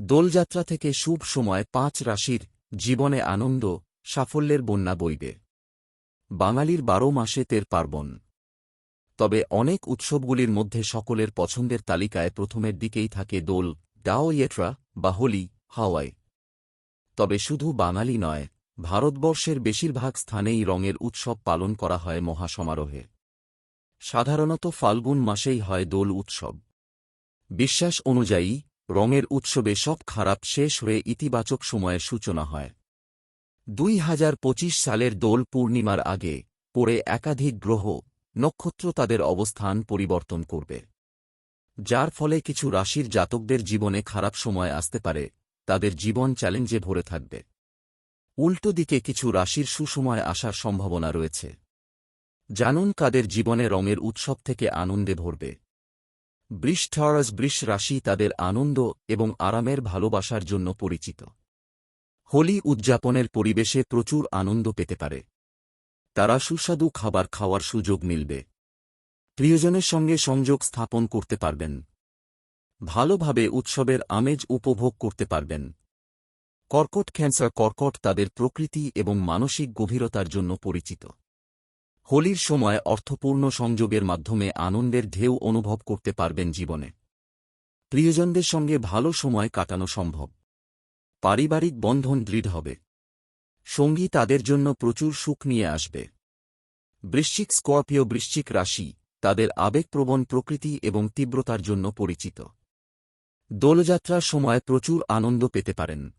দোলযাত্রা থেকে শুভ সময় পাঁচ রাশির জীবনে আনন্দ, সাফল্যের বন্যা বইবে। বাঙালির বারো মাসে তের পার্বণ। তবে অনেক উৎসবগুলির মধ্যে সকলের পছন্দের তালিকায় প্রথমের দিকেই থাকে দোল ডাও ইয়েট্রা বা হোলি, হাওয়াই। তবে শুধু বাঙালি নয়, ভারতবর্ষের বেশিরভাগ স্থানেই রঙের উৎসব পালন করা হয় মহাসমারোহে। সাধারণত ফাল্গুন মাসেই হয় দোল উৎসব। বিশ্বাস অনুযায়ী রঙের উৎসবে সব খারাপ শেষ হয়ে ইতিবাচক সময়ের সূচনা হয়। দুই হাজার পঁচিশ সালের দোল পূর্ণিমার আগে পড়ে একাধিক গ্রহ নক্ষত্র তাদের অবস্থান পরিবর্তন করবে। যার ফলে কিছু রাশির জাতকদের জীবনে খারাপ সময় আসতে পারে, তাদের জীবন চ্যালেঞ্জে ভরে থাকবে। উল্টো দিকে কিছু রাশির সুসময় আসার সম্ভাবনা রয়েছে। জানুন কাদের জীবনে রঙের উৎসব থেকে আনন্দে ভরবে। বৃষ ঠরাস বৃষ রাশি তাদের আনন্দ এবং আরামের ভালোবাসার জন্য পরিচিত। হোলি উদযাপনের পরিবেশে প্রচুর আনন্দ পেতে পারে। তারা সুস্বাদু খাবার খাওয়ার সুযোগ মিলবে। প্রিয়জনের সঙ্গে সংযোগ স্থাপন করতে পারবেন। ভালোভাবে উৎসবের আমেজ উপভোগ করতে পারবেন। কর্কট ক্যান্সার কর্কট তাদের প্রকৃতি এবং মানসিক গভীরতার জন্য পরিচিত। হোলির সময় অর্থপূর্ণ সংযোগের মাধ্যমে আনন্দের ঢেউ অনুভব করতে পারবেন জীবনে। প্রিয়জনদের সঙ্গে ভালো সময় কাটানো সম্ভব। পারিবারিক বন্ধন দৃঢ় হবে। সঙ্গী তাদের জন্য প্রচুর সুখ নিয়ে আসবে। বৃশ্চিক স্কর্পিও বৃশ্চিক রাশি তাদের আবেগপ্রবণ প্রকৃতি এবং তীব্রতার জন্য পরিচিত। দোলযাত্রার সময় প্রচুর আনন্দ পেতে পারেন।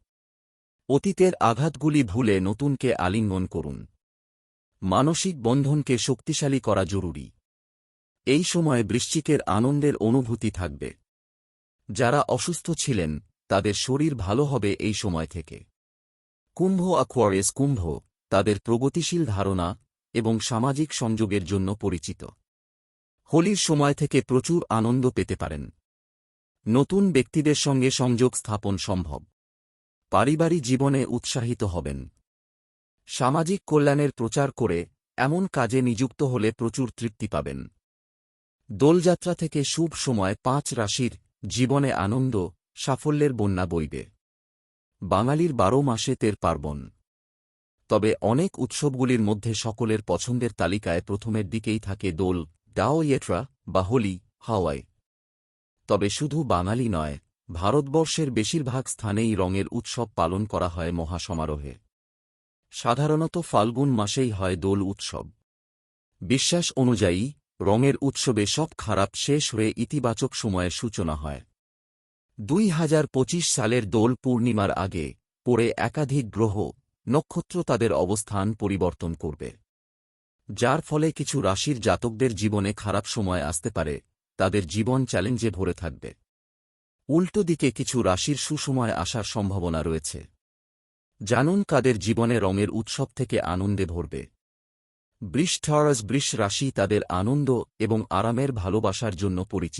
অতীতের আঘাতগুলি ভুলে নতুনকে আলিঙ্গন করুন। মানসিক বন্ধনকে শক্তিশালী করা জরুরি। এই সময় বৃশ্চিকের আনন্দের অনুভূতি থাকবে। যারা অসুস্থ ছিলেন, তাদের শরীর ভালো হবে এই সময় থেকে। কুম্ভ অ্যাকোয়ারিয়াস কুম্ভ, তাদের প্রগতিশীল ধারণা এবং সামাজিক সংযোগের জন্য পরিচিত। হোলির সময় থেকে প্রচুর আনন্দ পেতে পারেন। নতুন ব্যক্তিদের সঙ্গে সংযোগ স্থাপন সম্ভব। পারিবারিক জীবনে উৎসাহিত হবেন। সামাজিক কল্যাণের প্রচার করে এমন কাজে নিযুক্ত হলে প্রচুর তৃপ্তি পাবেন। দোলযাত্রা থেকে শুভ সময় পাঁচ রাশির জীবনে আনন্দ, সাফল্যের বন্যা বইবে। বাঙালির বারো মাসে তের পার্বণ। তবে অনেক উৎসবগুলির মধ্যে সকলের পছন্দের তালিকায় প্রথমের দিকেই থাকে দোল, ডাও ইয়েট্রা বা হোলি, হাওয়াই। তবে শুধু বাঙালি নয়, ভারতবর্ষের বেশিরভাগ স্থানেই রঙের উৎসব পালন করা হয় মহাসমারোহে। সাধারণত ফাল্গুন মাসেই হয় দোল উৎসব। বিশ্বাস অনুযায়ী, রঙের উৎসবে সব খারাপ শেষ হয়ে ইতিবাচক সময়ের সূচনা হয়। দুই হাজার পঁচিশ সালের দোল পূর্ণিমার আগে পড়ে একাধিক গ্রহ, নক্ষত্র তাদের অবস্থান পরিবর্তন করবে। যার ফলে কিছু রাশির জাতকদের জীবনে খারাপ সময় আসতে পারে, তাদের জীবন চ্যালেঞ্জে ভরে থাকবে। উল্টো দিকে কিছু রাশির সুসময় আসার সম্ভাবনা রয়েছে। জানুন কাদের জীবনে রঙের উৎসব থেকে আনন্দে ভরবে। বৃষ্ঠরস ঠরাস, বৃষ রাশি তাদের আনন্দ এবং আরামের ভালোবাসার জন্য পরিচিত।